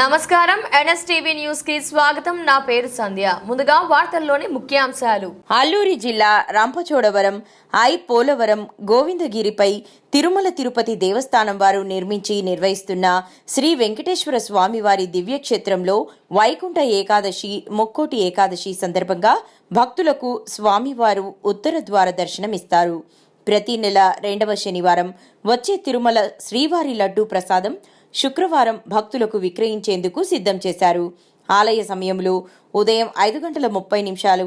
నమస్కారం. ఎన్ఎస్టీవీ న్యూస్కి స్వాగతం. నా పేరు సంధ్య. ముందుగా వార్తల్లోని ముఖ్యాంశాలు. అల్లూరి జిల్లా రంపచోడవరం ఐ పోలవరం గోవిందగిరిపై తిరుమల తిరుపతి దేవస్థానం వారు నిర్మించి నిర్వహిస్తున్న శ్రీ వెంకటేశ్వర స్వామివారి దివ్యక్షేత్రంలో వైకుంఠ ఏకాదశి ముక్కోటి ఏకాదశి సందర్భంగా భక్తులకు స్వామివారు ఉత్తర ద్వార దర్శనమిస్తారు. ప్రతి నెల రెండవ శనివారం వచ్చే తిరుమల శ్రీవారి లడ్డూ ప్రసాదం శుక్రవారం భక్తులకు విక్రయించేందుకు సిద్ధం చేశారు. ఆలయ సమయంలో ఉదయం ఐదు గంటల ముప్పై నిమిషాలు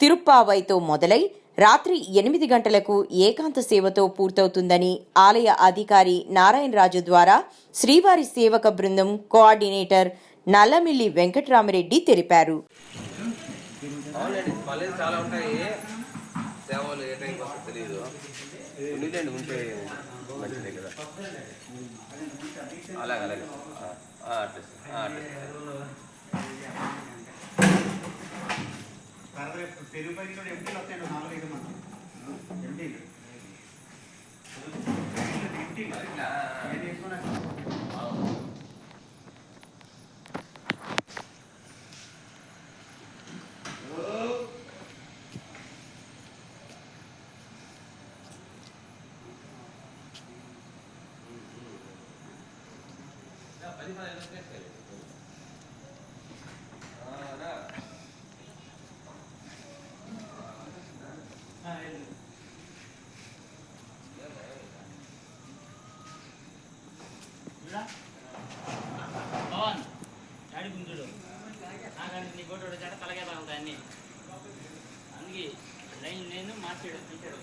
తిరుప్పావైతో మొదలై రాత్రి ఎనిమిది గంటలకు ఏకాంత సేవతో పూర్తవుతుందని ఆలయ అధికారి నారాయణరాజు ద్వారా శ్రీవారి సేవక బృందం కోఆర్డినేటర్ నల్లమిల్లి వెంకట్రామరెడ్డి తెలిపారు. ఏ అలాగే అలాగే ఆ, ఆ, అట్లే సార్, ఆ, అట్లే సార్. పెరుగు పైన కూడా ఎంటీలు వస్తాయండి నాలుగు ఐదు మంది ఎంటీలు పవన్ డాడీ గుంజుడు నాకంటే నీ కొట్టు చెట్ట తలగే తగులుతాయి అన్ని అందుకే లైన్ నేను మార్చాడు తీసాడు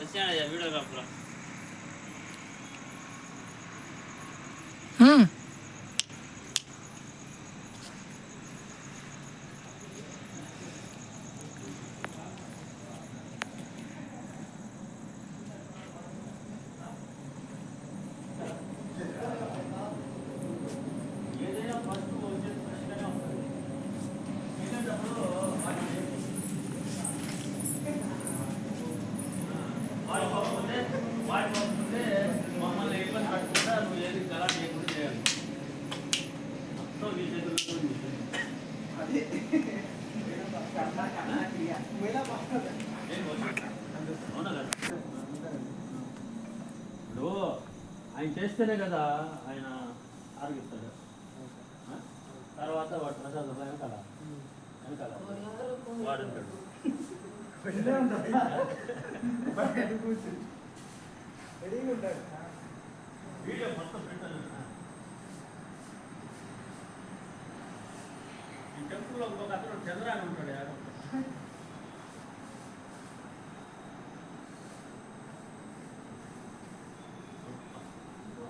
వచ్చాడు వీడియో కాపురా మమ్మల్ని ఇబ్బంది పట్టుకుంటా నువ్వు ఏది గలాట్ చేయకుండా చేయాలి నీ చేతుల్లో అవునా కదా? ఇప్పుడు ఆయన చేస్తేనే కదా ఆయన ఆరోగిస్తాడు. తర్వాత వాడు ప్రసాద్ వెనకాల వెనకాల వాడు. ఉంటాడు వీడియో మొత్తం పెట్టాను ఈ టెంపుల్లో ఇంకొక అతను చంద్రాన్ని ఉంటాడు యాడో. ఇంకో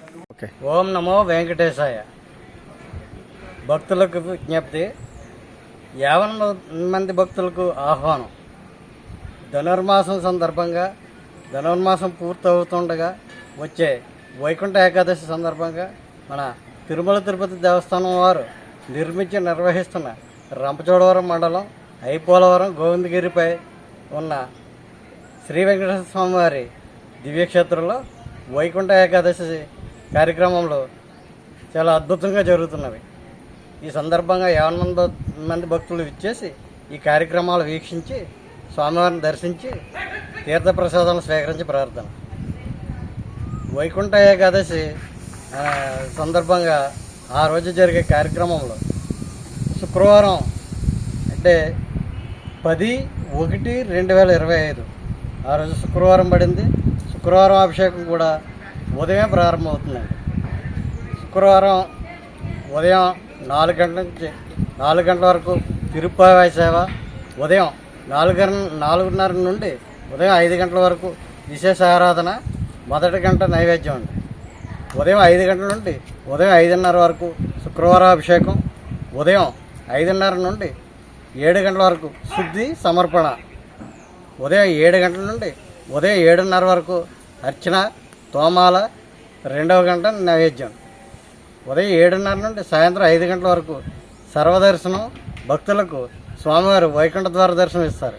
ఏదో ఓం నమో వెంకటేశాయ. భక్తులకు విజ్ఞప్తి. యావన మంది భక్తులకు ఆహ్వానం. ధనుర్మాసం సందర్భంగా ధనుర్మాసం పూర్తవుతుండగా వచ్చే వైకుంఠ ఏకాదశి సందర్భంగా మన తిరుమల తిరుపతి దేవస్థానం వారు నిర్మించి నిర్వహిస్తున్న రంపచోడవరం మండలం ఐపోలవరం గోవిందగిరిపై ఉన్న శ్రీ వెంకటేశ్వర స్వామివారి దివ్యక్షేత్రంలో వైకుంఠ ఏకాదశి కార్యక్రమంలో చాలా అద్భుతంగా జరుగుతున్నవి. ఈ సందర్భంగా యావనంద మంది భక్తులు ఇచ్చేసి ఈ కార్యక్రమాలు వీక్షించి స్వామివారిని దర్శించి తీర్థప్రసాదాలను స్వీకరించి ప్రార్థన. వైకుంఠ ఏకాదశి సందర్భంగా ఆ రోజు జరిగే కార్యక్రమంలో శుక్రవారం అంటే పది ఒకటి రెండు వేల ఇరవై ఐదు ఆ రోజు శుక్రవారం పడింది. శుక్రవారం అభిషేకం కూడా ఉదయం ప్రారంభమవుతుందండి. శుక్రవారం ఉదయం నాలుగు గంటల నుంచి నాలుగు గంటల వరకు తిరుప్పావాయి సేవ ఉదయం నాలుగు నాలుగున్నర నుండి ఉదయం ఐదు గంటల వరకు విశేష ఆరాధన మొదటి గంట నైవేద్యం అండి. ఉదయం ఐదు గంటల నుండి ఉదయం ఐదున్నర వరకు శుక్రవారం అభిషేకం ఉదయం ఐదున్నర నుండి ఏడు గంటల వరకు శుద్ధి సమర్పణ ఉదయం ఏడు గంటల నుండి ఉదయం ఏడున్నర వరకు అర్చన తోమాల రెండవ గంట నైవేద్యం. ఉదయం ఏడున్నర నుండి సాయంత్రం ఐదు గంటల వరకు సర్వదర్శనం భక్తులకు స్వామివారు వైకుంఠ ద్వార దర్శనం ఇస్తారు.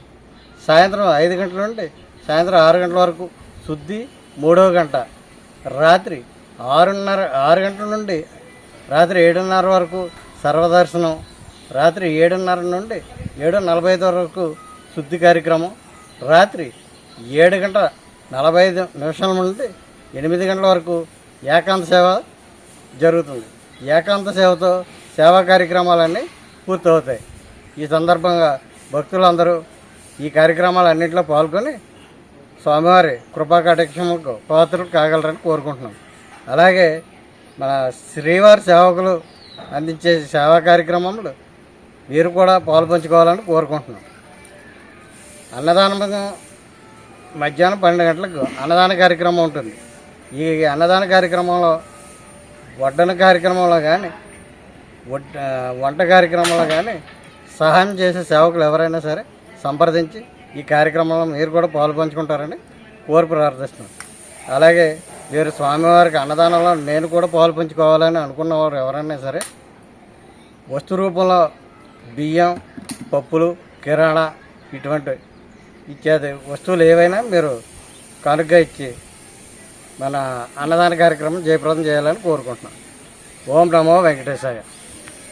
సాయంత్రం ఐదు గంటల నుండి సాయంత్రం ఆరు గంటల వరకు శుద్ధి మూడవ గంట. రాత్రి ఆరున్నర ఆరు గంటల నుండి రాత్రి ఏడున్నర వరకు సర్వదర్శనం రాత్రి ఏడున్నర నుండి ఏడు నలభై ఐదు వరకు శుద్ధి కార్యక్రమం రాత్రి ఏడు గంట నలభై ఐదు నిమిషాల నుండి ఎనిమిది గంటల వరకు ఏకాంత సేవ జరుగుతుంది. ఏకాంత సేవతో సేవా కార్యక్రమాలన్నీ పూర్తవుతాయి. ఈ సందర్భంగా భక్తులందరూ ఈ కార్యక్రమాలన్నింటిలో పాల్గొని స్వామివారి కృపాకటాక్షములకు పాత్రలు కాగలరని కోరుకుంటున్నాం. అలాగే మన శ్రీవారి సేవకులు అందించే సేవా కార్యక్రమంలో మీరు కూడా పాల్పంచుకోవాలని కోరుకుంటున్నాం. అన్నదానం మధ్యాహ్నం పన్నెండు గంటలకు అన్నదాన కార్యక్రమం ఉంటుంది. ఈ అన్నదాన కార్యక్రమంలో వడ్డన కార్యక్రమంలో కానీ వడ్- వంట కార్యక్రమంలో కానీ సహాయం చేసే సేవకులు ఎవరైనా సరే సంప్రదించి ఈ కార్యక్రమంలో మీరు కూడా పాలు పంచుకుంటారని కోరి ప్రార్థిస్తున్నాం. అలాగే మీరు స్వామివారికి అన్నదానంలో నేను కూడా పాలు పంచుకోవాలని అనుకున్నవారు ఎవరైనా సరే వస్తు రూపంలో బియ్యం పప్పులు కిరాణా ఇటువంటి ఇత్యాది వస్తువులు ఏవైనా మీరు కనుగ్గా ఇచ్చి మన అన్నదాన కార్యక్రమం జయప్రదం చేయాలని కోరుకుంటున్నాం. ఓం నమో వెంకటేశాయ.